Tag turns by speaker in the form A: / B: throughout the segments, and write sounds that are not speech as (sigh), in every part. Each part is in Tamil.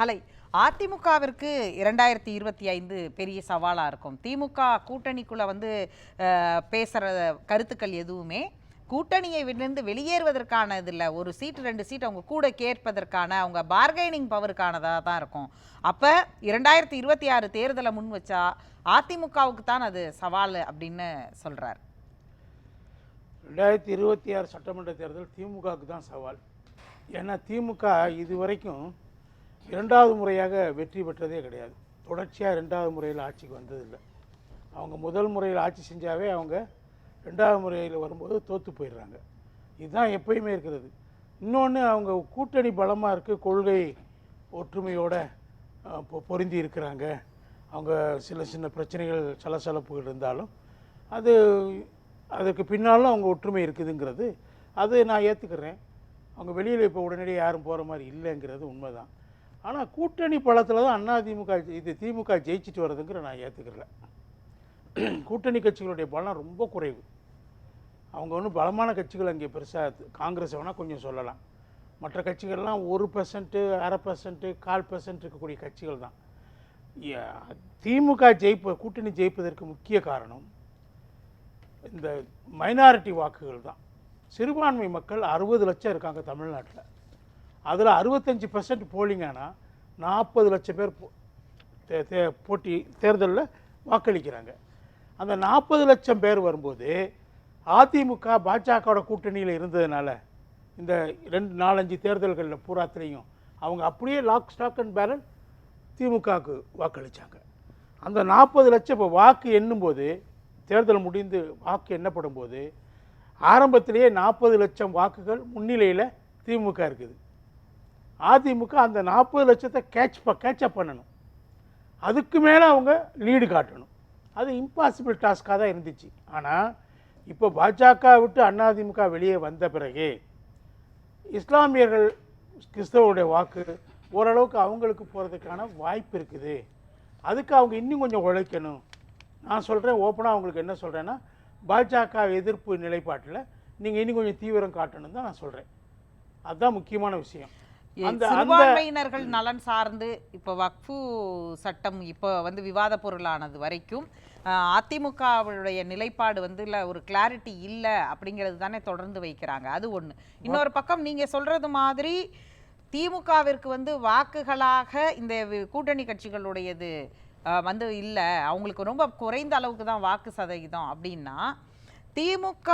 A: கலை. அதிமுகவிற்கு இரண்டாயிரத்தி இருபத்தி ஐந்து பெரிய சவாலாக இருக்கும். திமுக கூட்டணிக்குள்ளே வந்து பேசுகிற கருத்துக்கள் எதுவுமே கூட்டணியை விழுந்து வெளியேறுவதற்கான இதில் ஒரு சீட்டு ரெண்டு சீட் அவங்க கூட கேட்பதற்கான அவங்க பார்கெனிங் பவருக்கானதாக தான் இருக்கும். அப்போ இரண்டாயிரத்தி இருபத்தி ஆறு தேர்தலை முன் வச்சா அதிமுகவுக்கு தான் அது சவால் அப்படின்னு சொல்கிறார்
B: ரெண்டாயிரத்தி இருபத்தி ஆறு சட்டமன்ற தேர்தல் திமுகவுக்கு தான் சவால். ஏன்னா திமுக இது வரைக்கும் இரண்டாவது முறையாக வெற்றி பெற்றதே கிடையாது. தொடர்ச்சியாக ரெண்டாவது முறையில் ஆட்சிக்கு வந்ததில்லை. அவங்க முதல் முறையில் ஆட்சி செஞ்சாவே அவங்க ரெண்டாவது முறையில் வரும்போது தோற்று போயிடுறாங்க. இதுதான் எப்பயுமே இருக்கிறது. இன்னொன்று அவங்க கூட்டணி பலமாக இருக்குது கொள்கை ஒற்றுமையோடு பொ- பொருந்தி இருக்கிறாங்க. அவங்க சில சின்ன பிரச்சனைகள் சலசலப்புகள் இருந்தாலும் அது அதுக்கு பின்னாலும் அவங்க ஒற்றுமை இருக்குதுங்கிறது அது நான் ஏற்றுக்கிறேன் அவங்க வெளியில் இப்போ உடனடியாக யாரும் போகிற மாதிரி இல்லைங்கிறது உண்மைதான். ஆனால் கூட்டணி பலத்தில் தான் அண்ணா திமுக இது திமுக ஜெயிச்சிட்டு வர்றதுங்கிற நான் ஏற்றுக்கிறல கூட்டணி கட்சிகளுடைய பலம் ரொம்ப குறைவு. அவங்க ஒன்றும் பலமான கட்சிகள் அங்கே பெருசாக காங்கிரஸ் வேணால் கொஞ்சம் சொல்லலாம். மற்ற கட்சிகள்லாம் ஒரு பர்சன்ட்டு அரை பர்சன்ட்டு கால் பர்சன்ட் இருக்கக்கூடிய கட்சிகள் தான். திமுக ஜெயிப்ப கூட்டணி ஜெயிப்பதற்கு முக்கிய காரணம் இந்த மைனாரிட்டி வாக்குகள் தான். சிறுபான்மை மக்கள் அறுபது லட்சம் இருக்காங்க தமிழ்நாட்டில். அதில் அறுபத்தஞ்சி பர்சன்ட் போலிங் ஆனால் நாற்பது லட்சம் பேர் போ- தே- தே- போட்டி தேர்தலில் வாக்களிக்கிறாங்க. அந்த நாற்பது லட்சம் பேர் வரும்போது அதிமுக பாஜகவோட கூட்டணியில் இருந்ததுனால இந்த ரெண்டு நாலஞ்சு தேர்தல்களில் பூராத்திலையும் அவங்க அப்படியே லாக் ஸ்டாக் அண்ட் பேரல் திமுகவுக்கு வாக்களித்தாங்க அந்த நாற்பது லட்சம் இப்போ வாக்கு எண்ணும்போது தேர்தல் முடிந்து வாக்கு எண்ணப்படும் போது ஆரம்பத்திலேயே நாற்பது லட்சம் வாக்குகள் முன்னிலையில் திமுக இருக்குது. அதிமுக அந்த நாற்பது லட்சத்தை கேட்ச் ப கேட்சப் பண்ணணும். அதுக்கு மேலே அவங்க லீடு காட்டணும். அது இம்பாசிபிள் டாஸ்க்காக தான் இருந்துச்சு. ஆனால் இப்போ பாஜக விட்டு அதிமுக வெளியே வந்த பிறகு இஸ்லாமியர்கள் கிறிஸ்தவருடைய வாக்கு ஓரளவுக்கு அவங்களுக்கு போகிறதுக்கான வாய்ப்பு இருக்குது. அதுக்கு அவங்க இன்னும் கொஞ்சம் உழைக்கணும். நான் சொல்கிறேன் ஓப்பனாக அவங்களுக்கு என்ன சொல்கிறேன்னா பாஜக எதிர்ப்பு நிலைப்பாட்டில் நீங்கள் இன்னும் கொஞ்சம் தீவிரம் காட்டணும் தான் நான் சொல்கிறேன் அதுதான் முக்கியமான விஷயம். அந்த
A: சிறுபான்மையினர்கள் நலன் சார்ந்து இப்போ வக்ஃபு சட்டம் இப்போ வந்து விவாத பொருளானது வரைக்கும் அதிமுகவுடைய நிலைப்பாடு வந்து இல்ல ஒரு கிளாரிட்டி இல்லை அப்படிங்கிறது தானே தொடர்ந்து வைக்கிறாங்க. அது ஒண்ணு. இன்னொரு பக்கம் நீங்க சொல்றது மாதிரி திமுகவிற்கு வந்து வாக்குகளாக இந்த கூட்டணி கட்சிகளுடையது வந்து இல்லை. அவங்களுக்கு ரொம்ப குறைந்த அளவுக்கு தான் வாக்கு சதவீதம் அப்படின்னா திமுக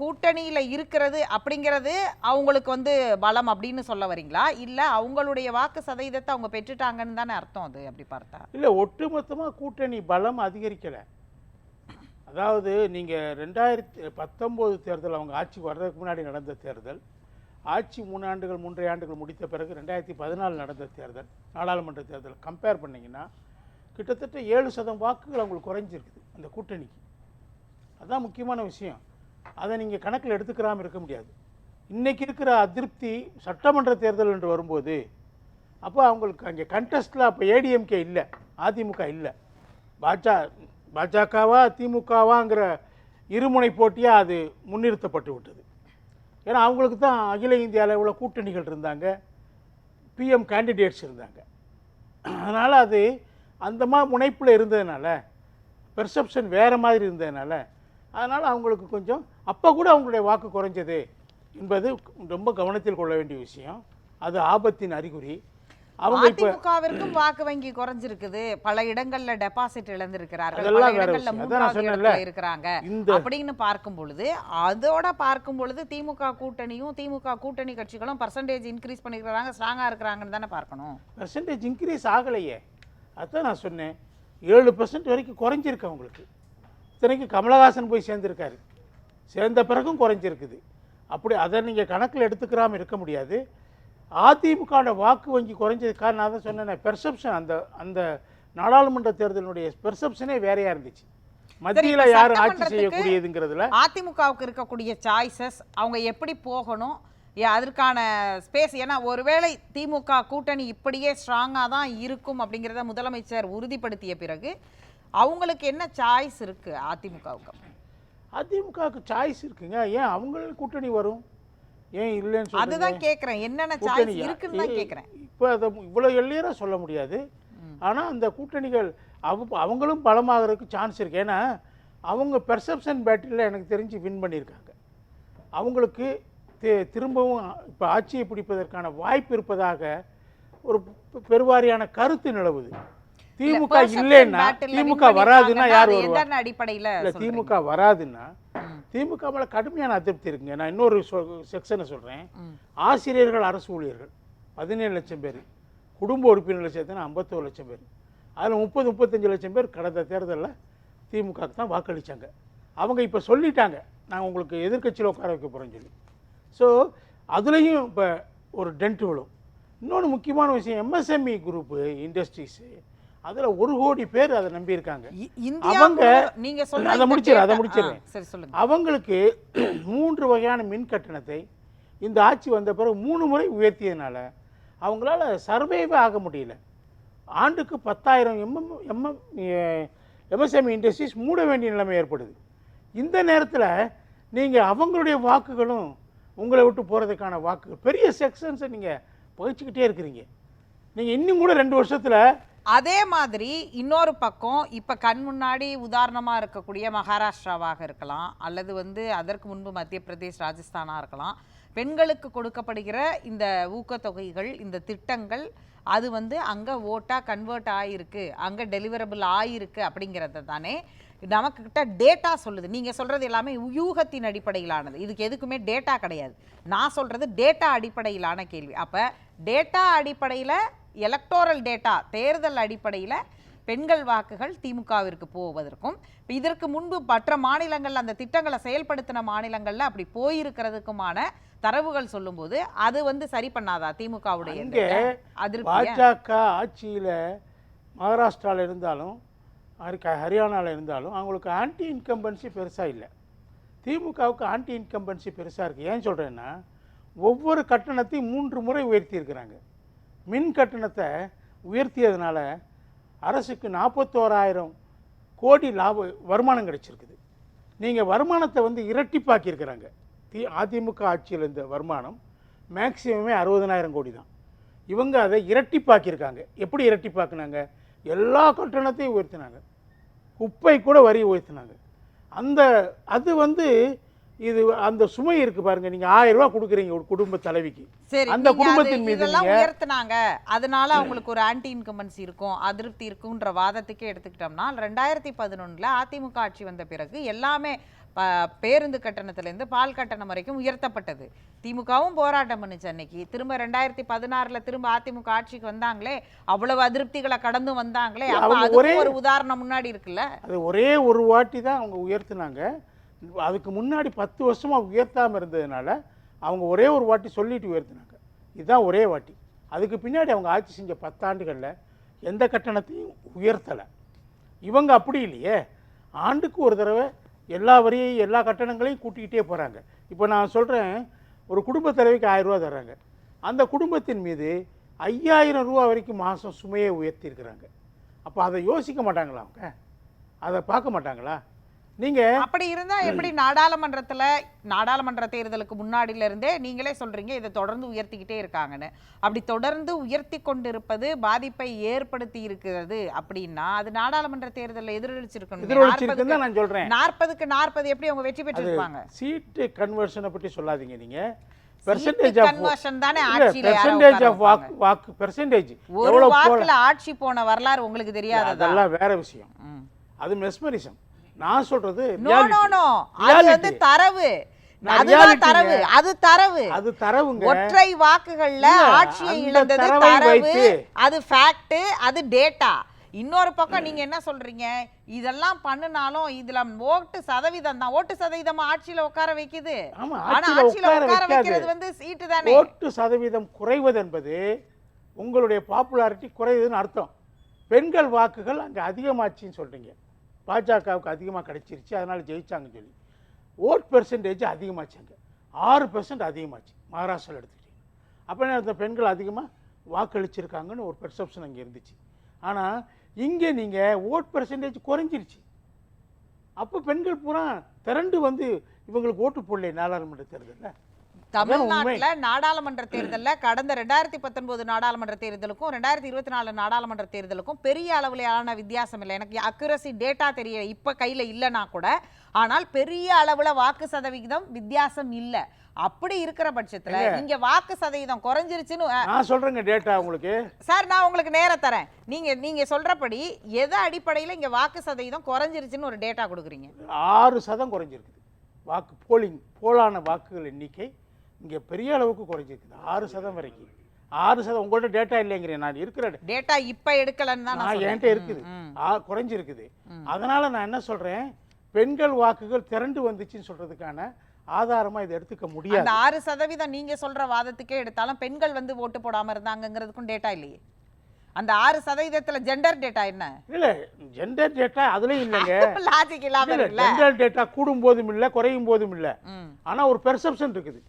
A: கூட்டணியில் இருக்கிறது அப்படிங்கிறது அவங்களுக்கு வந்து பலம் அப்படின்னு சொல்ல வரீங்களா? இல்லை அவங்களுடைய வாக்கு சதவீதத்தை அவங்க பெற்றுட்டாங்கன்னு தானே அர்த்தம் அது அப்படி பார்த்தா?
B: இல்லை ஒட்டுமொத்தமாக கூட்டணி பலம் அதிகரிக்கலை. அதாவது நீங்கள் ரெண்டாயிரத்தி பத்தொம்போது தேர்தல் அவங்க ஆட்சிக்கு வர்றதுக்கு முன்னாடி நடந்த தேர்தல் ஆட்சி மூணு ஆண்டுகள் மூன்றரை ஆண்டுகள் முடித்த பிறகு ரெண்டாயிரத்தி பதினாலு நடந்த தேர்தல் நாடாளுமன்ற தேர்தல் கம்பேர் பண்ணிங்கன்னா கிட்டத்தட்ட ஏழு சதம் வாக்குகள் அவங்களுக்கு குறைஞ்சிருக்குது அந்த கூட்டணிக்கு. அதுதான் முக்கியமான விஷயம். அதை நீங்கள் கணக்கில் எடுத்துக்கிறாமல் இருக்க முடியாது. இன்றைக்கி இருக்கிற அதிருப்தி சட்டமன்ற தேர்தல் என்று வரும்போது அப்போ அவங்களுக்கு அங்கே கண்டெஸ்ட்டில் அப்போ ஏடிஎம்கே இல்லை அதிமுக இல்லை. பாஜா பாஜகவா திமுகவாங்கிற இருமுனை போட்டியாக அது முன்னிறுத்தப்பட்டு விட்டது. ஏன்னா அவங்களுக்கு தான் அகில இந்திய அளவில் கூட்டணிகள் இருந்தாங்க பிஎம் கேண்டிடேட்ஸ் இருந்தாங்க. அதனால் அது அந்த மா முனைப்பில் இருந்ததுனால பெர்செப்ஷன் வேறு மாதிரி இருந்ததுனால அதனால் அவங்களுக்கு கொஞ்சம் அப்போ கூட அவங்களுடைய வாக்கு குறைஞ்சது என்பது ரொம்ப கவனத்தில் கொள்ள வேண்டிய விஷயம். அது ஆபத்தின் அறிகுறி. அவங்க
A: அதிமுகவிற்கும் வாக்கு வங்கி குறைஞ்சிருக்குது. பல இடங்கள்ல டெபாசிட் இழந்திருக்கிறார்கள். பல இடங்கள்ல மூன்றாவது இருக்கிறாங்க. அப்படின்னு பார்க்கும் பொழுது அதோட பார்க்கும் பொழுது திமுக கூட்டணியும் திமுக கூட்டணி கட்சிகளும் பர்சன்டேஜ் இன்க்ரீஸ் பண்ணிக்கிறாங்க ஸ்ட்ராங்கா இருக்கிறாங்கன்னு தானே பார்க்கணும்.
B: பர்சன்டேஜ் இன்க்ரீஸ் ஆகலையே. அதான் நான் சொன்னேன். ஏழு பர்சன்ட் வரைக்கும் குறைஞ்சிருக்கு அவங்களுக்கு. இத்தனைக்கு கமலஹாசன் போய் சேர்ந்துருக்காரு. சேர்ந்த பிறகும் குறைஞ்சிருக்குது. அப்படி அதை நீங்கள் கணக்கில் எடுத்துக்கிறாமல் இருக்க முடியாது. அதிமுகவோட வாக்கு வங்கி குறைஞ்சதுக்காக நான் தான் சொன்னேன் பெர்செப்ஷன் அந்த அந்த நாடாளுமன்ற தேர்தலினுடைய பெர்செப்ஷனே வேறையாக இருந்துச்சு. மத்தியில் யார் ஆட்சி செய்யக்கூடியதுங்கிறதுல
A: அதிமுகவுக்கு இருக்கக்கூடிய சாய்ஸஸ் அவங்க எப்படி போகணும்? அதற்கான ஸ்பேஸ் ஏன்னா ஒருவேளை திமுக கூட்டணி இப்படியே ஸ்ட்ராங்காக தான் இருக்கும் அப்படிங்கிறத முதலமைச்சர் உறுதிப்படுத்திய பிறகு அவங்களுக்கு என்ன சாய்ஸ் இருக்கு அதிமுகவுக்கு?
B: அதிமுகவுக்கு சாய்ஸ் இருக்குங்க. ஏன் அவங்களும் கூட்டணி வரும்? ஏன் இல்லைன்னு
A: அதுதான் கேக்குறேன். என்னென்ன சாய்ஸ்? இருக்குன்னு தான் கேக்குறேன்.
B: இப்போ அதை இவ்வளோ எளியராக சொல்ல முடியாது. ஆனால் அந்த கூட்டணிகள் அவ அவங்களும் பலமாகறதுக்கு சான்ஸ் இருக்கு. ஏன்னா அவங்க பெர்செப்ஷன் பேட்டில் எனக்கு தெரிஞ்சு வின் பண்ணியிருக்காங்க. அவங்களுக்கு திரும்பவும் இப்போ ஆட்சியை பிடிப்பதற்கான வாய்ப்பு இருப்பதாக ஒரு பெருவாரியான கருத்து நிலவுது. திமுக இல்லைன்னா திமுக வராதுன்னா யார் வருவா?
A: அடிப்படையில?
B: திமுக வராதுன்னா. திமுக மேல கடுமையான அதிருப்தி இருக்குங்க. நான் இன்னொரு செக்ஷனை சொல்கிறேன்
A: ம்.
B: ஆசிரியர்கள் அரசு ஊழியர்கள் பதினேழு லட்சம் பேர். குடும்ப உறுப்பினர்களை சேர்த்துனா ஐம்பத்தோரு லட்சம் பேர். அதில் முப்பது முப்பத்தஞ்சு லட்சம் பேர் கடந்த தேர்தலில் திமுகவுக்கு தான் வாக்களித்தாங்க அவங்க இப்போ சொல்லிட்டாங்க. நான் உங்களுக்கு எதிர்க்கட்சியில் உட்கார வைக்க போகிறேன்னு சொல்லி. ஸோ அதுலேயும் இப்போ ஒரு டென்ட் விழும். இன்னொன்று முக்கியமான விஷயம் எம்எஸ்எம்இ குரூப்பு இண்டஸ்ட்ரீஸு அதில் ஒரு கோடி பேர் அதை நம்பியிருக்காங்க.
A: இ- இந்தியா
B: அவங்க-
A: நீங்க
B: அதை
A: இந்த
B: முடிச்சிடுறேன், அதை
A: சரி சொல்லுங்க.
B: அவங்களுக்கு மூன்று வகையான மின் கட்டணத்தை இந்த ஆட்சி வந்த பிறகு மூணு முறை உயர்த்தியதுனால அவங்களால சர்வேவே ஆக முடியல. ஆண்டுக்கு பத்தாயிரம் எம்எம் எம்எம் எம்எஸ்எம்இ இண்டஸ்ட்ரீஸ் மூட வேண்டிய நிலைமை ஏற்படுது. இந்த நேரத்தில் நீங்கள் அவங்களுடைய வாக்குகளும் உங்களை விட்டு போகிறதுக்கான வாக்குகள் பெரிய செக்ஷன்ஸை நீங்கள் பகிச்சுக்கிட்டே இருக்கிறீங்க. நீங்கள் இன்னும் கூட ரெண்டு வருஷத்தில்
A: அதே மாதிரி இன்னொரு பக்கம் இப்போ கண் முன்னாடி உதாரணமாக இருக்கக்கூடிய மகாராஷ்டிராவாக இருக்கலாம் அல்லது வந்து அதற்கு முன்பு மத்திய பிரதேஷ் ராஜஸ்தானாக இருக்கலாம். பெண்களுக்கு கொடுக்கப்படுகிற இந்த ஊக்கத்தொகைகள் இந்த திட்டங்கள் அது வந்து அங்கே ஓட்டாக கன்வெர்ட் ஆகிருக்கு அங்கே டெலிவரபிள் ஆகிருக்கு அப்படிங்கிறத தானே நமக்கிட்ட டேட்டா சொல்லுது. நீங்கள் சொல்கிறது எல்லாமே யூகத்தின் அடிப்படையிலானது. இதுக்கு எதுக்குமே டேட்டா கிடையாது. நான் சொல்கிறது டேட்டா அடிப்படையிலான கேள்வி. அப்போ டேட்டா அடிப்படையில் எலக்டோரல் டேட்டா தேர்தல் அடிப்படையில பெண்கள் வாக்குகள் திமுகவிற்கு போவதற்கும் இதற்கு முன்பு மற்ற மாநிலங்கள்ல அந்த திட்டங்களை செயல்படுத்தின மாநிலங்கள்ல அப்படி போயிருக்கிறதுக்குமான தரவுகள் சொல்லும்போது அது வந்து சரி பண்ணாதா திமுகவுடைய அதிருப்திய
B: பாஜக ஆட்சியில் மகாராஷ்டிராவில் இருந்தாலும் ஹரி- ஹரியானாவில் இருந்தாலும் அவங்களுக்கு ஆன்டி இன்கம்பன்சி பெருசாக இல்லை. திமுகவுக்கு ஆன்டி இன்கம்பன்சி பெருசாக இருக்குது ஏன் சொல்கிறேன்னா ஒவ்வொரு கட்டணத்தையும் மூன்று முறை உயர்த்தியிருக்கிறாங்க. மின் கட்டணத்தை உயர்த்தியதுனால அரசுக்கு நாற்பத்தோராயிரம் கோடி லாப வருமானம் கிடைச்சிருக்குது. நீங்கள் வருமானத்தை வந்து இரட்டிப்பாக்கியிருக்கிறாங்க. தி அதிமுக ஆட்சியில் இருந்த வருமானம் மேக்சிமமே அறுபதனாயிரம் கோடி தான். இவங்க அதை இரட்டிப்பாக்கியிருக்காங்க. எப்படி இரட்டிப்பாக்குனாங்க? எல்லா கட்டணத்தையும் உயர்த்தினாங்க. குப்பை கூட வரி உயர்த்தினாங்க. அந்த அது வந்து இது அந்த சுமை இருக்கு பாருங்க. நீங்க ஆயிரம் ரூபாய் கொடுக்குறீங்க ஒரு குடும்ப தலைவிக்கு.
A: சரி
B: அந்த குடும்பத்தின் மீது
A: உயர்த்துனாங்க. அதனால அவங்களுக்கு ஒரு ஆன்டி இன்கம்பன்சி இருக்கும் அதிருப்தி இருக்குன்ற வாதத்துக்கே எடுத்துக்கிட்டோம்னா ரெண்டாயிரத்தி பதினொன்னுல அதிமுக ஆட்சி வந்த பிறகு எல்லாமே பேருந்து கட்டணத்துல இருந்து பால் கட்டணம் வரைக்கும் உயர்த்தப்பட்டது. திமுகவும் போராட்டம் பண்ணுச்சு அன்னைக்கு. திரும்ப ரெண்டாயிரத்தி பதினாறுல திரும்ப அதிமுக ஆட்சிக்கு வந்தாங்களே அவ்வளவு அதிருப்திகளை கடந்து வந்தாங்களே. அப்ப
B: ஒரு
A: உதாரணம் முன்னாடி இருக்குல்ல?
B: அது ஒரே ஒரு வாட்டி தான் அவங்க உயர்த்தினாங்க. அதுக்கு முன்னாடி பத்து வருஷமாக உயர்த்தாமல் இருந்ததுனால அவங்க ஒரே ஒரு வாட்டி சொல்லிட்டு உயர்த்தினாங்க. இதுதான் ஒரே வாட்டி. அதுக்கு பின்னாடி அவங்க ஆட்சி செஞ்ச பத்தாண்டுகளில் எந்த கட்டணத்தையும் உயர்த்தலை. இவங்க அப்படி இல்லையே. ஆண்டுக்கு ஒரு தடவை எல்லா வரியையும் எல்லா கட்டணங்களையும் கூட்டிக்கிட்டே போகிறாங்க இப்போ நான் சொல்கிறேன் ஒரு குடும்ப தலைவிக்கு ஆயிரம் ரூபா தர்றாங்க. அந்த குடும்பத்தின் மீது ஐயாயிரம் ரூபா வரைக்கும் மாதம் சுமையை உயர்த்தியிருக்கிறாங்க. அப்போ அதை யோசிக்க மாட்டாங்களா அவங்க? அதை பார்க்க மாட்டாங்களா? நீங்கள்
A: அப்படி இருந்தா எப்படி நாடாளுமன்றத்துல நாடாளுமன்ற தேர்தலுக்கு முன்னாடில இருந்தே நீங்களே சொல்றீங்க இதை தொடர்ந்து உயர்த்திக்கிட்டே இருக்காங்கன்னு. அப்படி தொடர்ந்து உயர்த்தி கொண்டிருப்பது பாதிப்பை ஏற்படுத்தி இருக்கிறது அப்படின்னா அது நாடாளுமன்ற தேர்தலில் எதிரொலிச்சிருக்கணும்.
B: நான் சொல்கிறேன்
A: நாற்பதுக்கு நாற்பது எப்படி அவங்க வெற்றி பெற்றிருப்பாங்க?
B: சீட்டு கன்வர்ஷனை பற்றி சொல்லாதீங்க நீங்கள் பெர்சன்டேஜ் ஆஃப் வாக்கு வாக்கு பெர்சன்டேஜ்
A: ஒரு வாக்குல ஆட்சி போன வரலாறு உங்களுக்கு தெரியாததா
B: அதெல்லாம் வேற விஷயம். அது மெஸ்மரிசம் நான் சொல்றது
A: நோ. நோ நோ அது. வந்து தரவு. அதுதான். தரவு. அது தரவு.
B: அது தரவுங்க.
A: ஒற்றை வாக்குகள்ல ஆட்சியை இழந்தது
B: தரவை.
A: அது ஃபேக்ட் அது டேட்டா இன்னொரு பக்கம் நீங்க என்ன சொல்றீங்க? இதெல்லாம் பண்ணுனாலும் இதுல ஓட்டு சதவீதம் தான். ஓட்டு சதவீதம் ஆட்சியில உட்கார வைக்குது.
B: ஆமா
A: ஆனா
B: ஆட்சியில உட்கார
A: வைக்கிறது வந்து சீட்டு தானே.
B: ஓட்டு சதவீதம் குறைவது என்பது உங்களுடைய பாப்புலாரிட்டி குறையுதுன்னு அர்த்தம். பெண்கள் வாக்குகள் அங்கே அதிகமாச்சுன்னு சொல்றீங்க. பாஜகவுக்கு அதிகமாக கிடைச்சிருச்சு. அதனால் ஜெயித்தாங்கன்னு சொல்லி. ஓட் பெர்சன்டேஜ் அதிகமாச்சாங்க. ஆறு பெர்சன்ட் அதிகமாச்சு. மகாராஷ்டிராவில் எடுத்துக்கிட்டீங்க. அப்போ என்ன பெண்கள் அதிகமாக வாக்களிச்சிருக்காங்கன்னு ஒரு பெர்செப்ஷன் அங்கே இருந்துச்சு. ஆனால் இங்கே நீங்கள் ஓட் பெர்சன்டேஜ் குறைஞ்சிருச்சு. அப்போ பெண்கள் பூரா திரண்டு வந்து இவங்களுக்கு ஓட்டு போடல நாடாளுமன்ற தேர்தலில்.
A: தமிழ்நாட்டுல நாடாளுமன்ற தேர்தல்ல கடந்த ரெண்டாயிரத்தி பத்தொன்பது நாடாளுமன்ற தேர்தலுக்கும் ரெண்டாயிரத்தி இருபத்தி நாலு நாடாளுமன்ற தேர்தலுக்கும் பெரிய அளவிலான வித்தியாசம் இல்லை. எனக்கு அக்யூரசி டேட்டா தெரியல இப்ப கையில இல்லைன்னா கூட ஆனால் பெரிய அளவுல வாக்கு சதவிகிதம் வித்தியாசம் இல்ல. அப்படி இருக்கிற பட்சத்துல இங்க வாக்கு சதவீதம் குறைஞ்சிருச்சுன்னு
B: நான் சொல்றேங்க டேட்டா உங்களுக்கு.
A: சார் நான் உங்களுக்கு நேரம் தரேன். நீங்க நீங்க சொல்றபடி எது அடிப்படையில இங்க வாக்கு சதவீதம் குறைஞ்சிருச்சுன்னு ஒரு டேட்டா கொடுக்குறீங்க?
B: ஆறு சதம் குறைஞ்சிருக்குது. வாக்கு போலிங் போலான வாக்குகள் எண்ணிக்கை இங்கே பெரிய அளவுக்கு குறைஞ்சிருக்குது. ஆறு சதம் வரைக்கும். ஆறு சதம் உங்கள்ட்ட டேட்டா இல்லைங்கிறேன் நான் இருக்கிற
A: டேட்டா இப்ப எடுக்கலன்னு தான்.
B: என்கிட்ட இருக்குது. குறைஞ்சிருக்குது. அதனால நான் என்ன சொல்றேன்? பெண்கள் வாக்குகள் திரண்டு வந்துச்சுன்னு சொல்றதுக்கான ஆதாரமா இதை எடுத்துக்க முடியாது.
A: அந்த ஆறு சதவீதம் நீங்க சொல்ற வாதத்துக்கே எடுத்தாலும் பெண்கள் வந்து ஓட்டு போடாம இருந்தாங்கங்கிறதுக்கும் டேட்டா இல்லையே. அந்த ஆறு சதவீதத்துல ஜெண்டர் டேட்டா என்ன?
B: இல்ல ஜெண்டர் டேட்டா அதுலயும் இல்லைங்க. (laughs)
A: லாஜிக் இல்லாம
B: ஜெண்டர் டேட்டா கூடும் போதும் இல்ல குறையும் போதும் இல்ல. ஆனா ஒரு பெர்செப்ஷன் இருக்குது.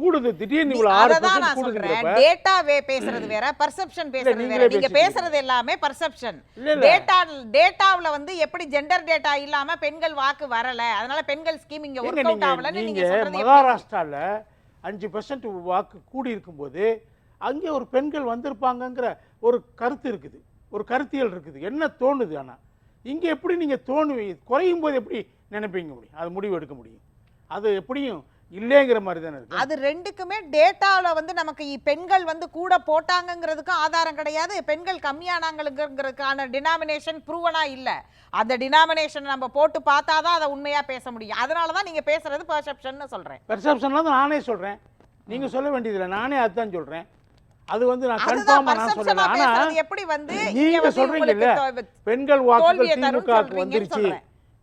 B: கூடுது. திடீர்னு இவ்வளவு ஆறு
A: சொல்றேன்
B: கூடுதுங்கிறப்ப
A: டேட்டா வே பேசுறது வேற பர்செப்ஷன் பேசுறது
B: நீங்களே
A: வேற. நீங்க. பேசுறது எல்லாமே பர்செப்ஷன். டேட்டா டேட்டாவுல வந்து எப்படி ஜெண்டர் டேட்டா இல்லாம பெண்கள் வாக்கு வரல அதனால பெண்கள் ஸ்கீம் இங்க ஒர்க் அவுட் ஆகலன்னு நீங்க சொல்றது?
B: மகாராஷ்டிரால அஞ்சு பெர்சன்ட் வாக்கு கூடி இருக்கும்போது அங்கே ஒரு பெண்கள் வந்திருப்பாங்கங்கிற ஒரு கருத்து இருக்குது. ஒரு கருத்தியல் இருக்குது. என்ன தோணுது ஆனா? இங்க எப்படி நீங்க தோணுவி? குறையும் போது எப்படி நினைப்பீங்க முடியும் அது முடிவு எடுக்க முடியும். அது எப்படியும் இல்லைங்கிற மாதிரி தானே இருக்கு.
A: அது ரெண்டுக்குமே டேட்டால வந்து நமக்கு பெண்கள் வந்து கூட போட்டாங்கங்கிறதுக்கும் ஆதாரம் கிடையாது. பெண்கள் கம்மியானாங்கிறதுக்கான டினாமினேஷன் ப்ரூவனா இல்ல. அந்த டினாமினேஷன் நம்ம போட்டு பார்த்தாதான் அதை உண்மையா பேச முடியும். அதனால தான் நீங்க பேசுறது பெர்செப்ஷன் சொல்றேன்.
B: பெர்செப்ஷன்லாம் தான் நானே சொல்றேன். நீங்க சொல்ல வேண்டியதில்லை. நானே அதுதான் சொல்றேன். அது வந்து நான் கன்ஃபார்மா நான் சொல்லல. ஆனா
A: எப்படி வந்து
B: நீங்க
A: உங்களுக்கு தோ-
B: பெண்கள் வாக்குகள் திமுகவுக்கு வந்துருச்சு.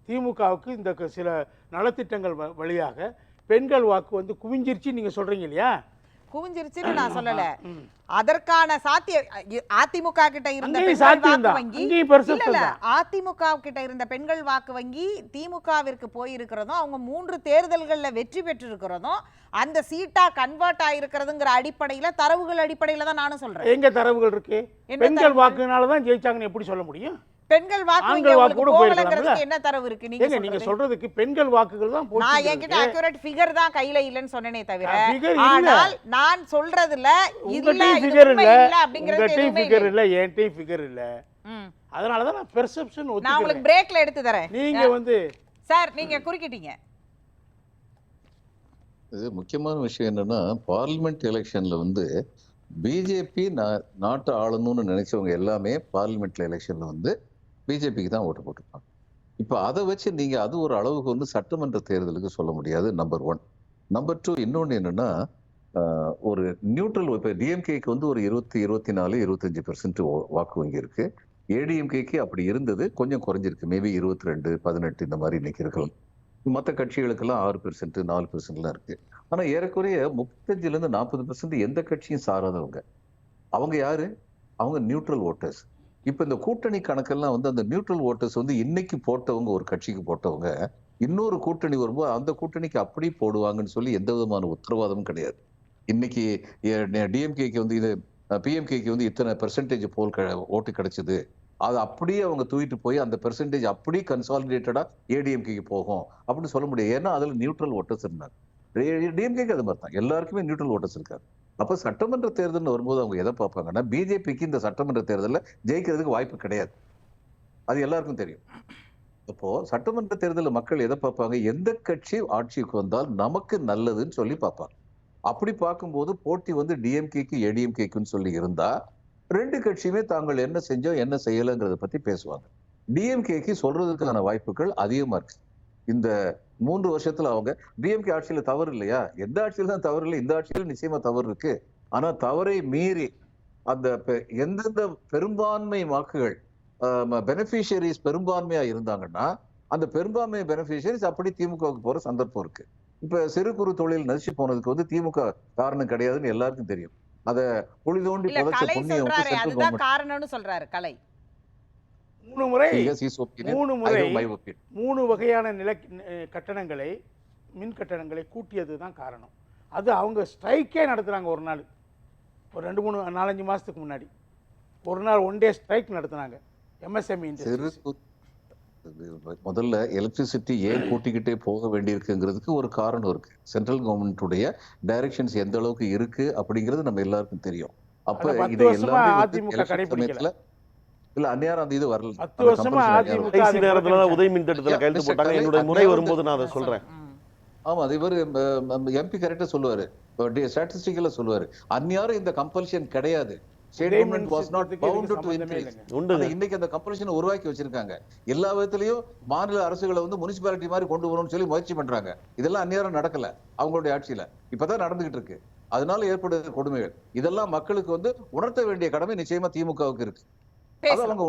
B: திமுகவுக்கு இந்த சில நலத்திட்டங்கள் வழியாக பெண்கள் வாக்கு வந்து குவிஞ்சிருச்சு நீங்க சொல்றீங்க இல்லையா?
A: குவிஞ்சிருச்சுன்னு நான் சொல்லல. அதற்கான சாத்திய அதிமுக கிட்ட இருந்த வாக்கு. வங்கி இல்ல. அதிமுக கிட்ட இருந்த பெண்கள் வாக்கு வங்கி திமுகவிற்கு போயிருக்கிறதும் அவங்க மூன்று தேர்தல்கள்ல வெற்றி பெற்றிருக்கிறதும் அந்த சீட்டா கன்வெர்ட் ஆயிருக்கிறதுங்கிற அடிப்படையில தரவுகள் அடிப்படையில தான் நானும் சொல்றேன்.
B: எங்க தரவுகள் இருக்கு? பெண்கள்? வாக்குனால தான் ஜெயிச்சாங்கன்னு எப்படி சொல்ல முடியும்?
A: பெண்கள் வாக்கு
B: வாக்கு
A: போகலங்கிறதுக்கு? என்ன தரவு இருக்கு நீங்க
B: நீங்க
A: சொல்றது?
B: சொல்றதுக்கு பெண்கள் வாக்குகள் தான்
A: நான் என்கிட்ட அக்யூரேட் ஃபிகர் தான் கையில இல்லைன்னு சொன்னேனே தவிர. ஆனால் நான் சொல்றதுல இல்ல
B: ஃபிகர் இல்ல
A: அப்படிங்கிறது எதுவுமே
B: ஃபிகர்
A: இல்லை.
B: இல்ல என்கிட்டயும் ஃபிகர் இல்ல. அதனால தான் நான் பெர்செப்ஷன்
A: நான் உங்களுக்கு பிரேக்ல எடுத்து தரேன்
B: நீங்க வந்து
A: சார் நீங்க குறுக்கிட்டீங்க
C: இது முக்கியமான விஷயம் என்னன்னா பார்லிமெண்ட் எலெக்ஷன்ல வந்து பிஜேபி நாட்டை ஆளணும்னு நினைச்சவங்க எல்லாமே பார்லிமெண்ட் எலெக்ஷன்ல வந்து பிஜேபிக்கு தான் ஓட்டு போட்டிருப்பாங்க. இப்போ அதை வச்சு நீங்கள் அது ஒரு அளவுக்கு வந்து சட்டமன்ற தேர்தலுக்கு சொல்ல முடியாது நம்பர் ஒன் நம்பர் டூ இன்னொன்று என்னென்னா ஒரு நியூட்ரல் இப்போ டிஎம்கேக்கு வந்து ஒரு இருபத்தி இருபத்தி நாலு இருபத்தஞ்சி பெர்சன்ட் வாக்கு வங்கி ஏடிஎம்கேக்கு அப்படி இருந்தது கொஞ்சம் குறைஞ்சிருக்கு. மேபி இருபத்தி ரெண்டு பதினெட்டு இந்த மாதிரி இன்னைக்கு இருக்கலாம் மற்ற கட்சிகளுக்கெல்லாம் ஆறு பெர்சன்ட் நாலு பெர்சென்ட்லாம் இருக்குது ஆனால் ஏறக்குறைய முப்பத்தஞ்சிலேருந்து நாற்பது பெர்சன்ட் எந்த கட்சியும் சாராதவங்க. அவங்க யாரு? அவங்க நியூட்ரல் ஓட்டர்ஸ் இப்போ இந்த கூட்டணி கணக்கெல்லாம் வந்து அந்த நியூட்ரல் ஓட்டர்ஸ் வந்து இன்னைக்கு போட்டவங்க ஒரு கட்சிக்கு போட்டவங்க இன்னொரு கூட்டணி வரும்போது அந்த கூட்டணிக்கு அப்படி போடுவாங்கன்னு சொல்லி எந்த விதமான உத்தரவாதமும் கிடையாது. இன்னைக்கு டிஎம்கேக்கு வந்து இது பிஎம்கேக்கு வந்து இத்தனை பெர்சன்டேஜ் போல் க- ஓட்டு கிடைச்சது. அது அப்படியே அவங்க தூக்கிட்டு போய் அந்த பெர்சன்டேஜ் அப்படியே கன்சாலிடேட்டடா ஏடிஎம்கேக்கு போகும் அப்படின்னு சொல்ல முடியாது. ஏன்னா அதில் நியூட்ரல் ஓட்டர்ஸ் இருந்தாங்க. டிஎம்கேக்கு அது மாதிரி தான் எல்லாருக்குமே நியூட்ரல் ஓட்டர்ஸ் இருக்காரு அப்ப சட்டமன்ற தேர்தல்னு வரும்போது அவங்க எதை பார்ப்பாங்கன்னா பிஜேபிக்கு இந்த சட்டமன்ற தேர்தலில் ஜெயிக்கிறதுக்கு வாய்ப்பு கிடையாது. அது எல்லாருக்கும் தெரியும். அப்போ சட்டமன்ற தேர்தலில் மக்கள் எதை பார்ப்பாங்க? எந்த கட்சி ஆட்சிக்கு வந்தால் நமக்கு நல்லதுன்னு சொல்லி பார்ப்பாங்க. அப்படி பார்க்கும்போது போட்டி வந்து டிஎம்கேக்கு ஏடிஎம்கேக்குன்னு சொல்லி இருந்தா ரெண்டு கட்சியுமே தாங்கள் என்ன செஞ்சோம் என்ன செய்யலைங்கிறத பத்தி பேசுவாங்க. டிஎம்கேக்கு சொல்றதுக்கான வாய்ப்புகள் அதிகமா இருக்கு. இந்த மூன்று வருஷத்துல அவங்க டிஎம்கே ஆட்சியில தவறு இல்லையா? எந்த ஆட்சியில தான் தவறு இல்லை? இந்த ஆட்சியில நிச்சயமா தவறு இருக்கு. ஆனா தவறை மீறி அந்த எந்தெந்த பெரும்பான்மை வாக்குகள் பெனிஃபிஷியரிஸ் பெரும்பான்மையா இருந்தாங்கன்னா அந்த பெரும்பான்மை பெனிஃபிஷியரிஸ் அப்படி திமுகவுக்கு போற சந்தர்ப்பம் இருக்கு. இப்ப சிறு குறு தொழில் நசிச்சு போனதுக்கு வந்து திமுக காரணம் கிடையாதுன்னு எல்லாருக்கும் தெரியும். அத குழி தோண்டி புதைச்ச புண்ணியம் சென்ட்ரல்
A: கலை.
B: மூணு முறை மூணு முறை மூணு வகையான நில கட்டணங்களை மின் கட்டணங்களை கூட்டியது தான் காரணம். அது அவங்க ஸ்ட்ரைக்கே நடத்துனாங்க ஒரு நாள். ஒரு ரெண்டு மூணு நாலஞ்சு மாதத்துக்கு முன்னாடி. ஒரு நாள் ஒன் டே ஸ்ட்ரைக் நடத்துனாங்க. எம்எஸ்எம்இ
C: கு- முதல்ல எலக்ட்ரிசிட்டி ஏன் கூட்டிக்கிட்டே போக வேண்டியிருக்குங்கிறதுக்கு ஒரு காரணம் இருக்கு. சென்ட்ரல் கவர்மெண்ட்டுடைய டைரக்ஷன்ஸ் எந்த அளவுக்கு இருக்கு அப்படிங்கிறது நம்ம எல்லாருக்கும் தெரியும். அப்ப இதை எல்லாமே
B: அதிமுக கடைபிடிக்கல.
C: இல்ல அந்நியாரம் அந்த இது வரல.
B: பத்து வருஷமா
D: கடைசி நேரத்துல. உதய மின் திட்டத்துல கையெழுத்து. போட்டாங்க. என்னுடைய முறை வரும்போது நான் அதை சொல்றேன்.
C: ஆமா அது இவரு எம்பி கரெக்டா சொல்லுவாரு. ஸ்டாட்டிஸ்டிக்கலா சொல்லுவாரு. அந்நியாரம் இந்த கம்பல்ஷன் கிடையாது. இன்னைக்கு அந்த கம்பல்ஷனை உருவாக்கி வச்சிருக்காங்க. எல்லா விதத்திலையும் மாநில அரசுகளை வந்து முனிசிபாலிட்டி மாதிரி கொண்டு வரணும்னு சொல்லி முயற்சி பண்றாங்க. இதெல்லாம் அந்நியாரம் நடக்கல அவங்களுடைய ஆட்சியில. இப்பதான் நடந்துகிட்டு இருக்கு. அதனால ஏற்படுகிற கொடுமைகள். இதெல்லாம் மக்களுக்கு வந்து உணர்த்த வேண்டிய கடமை நிச்சயமா திமுகவுக்கு இருக்கு.
A: பேசலாம்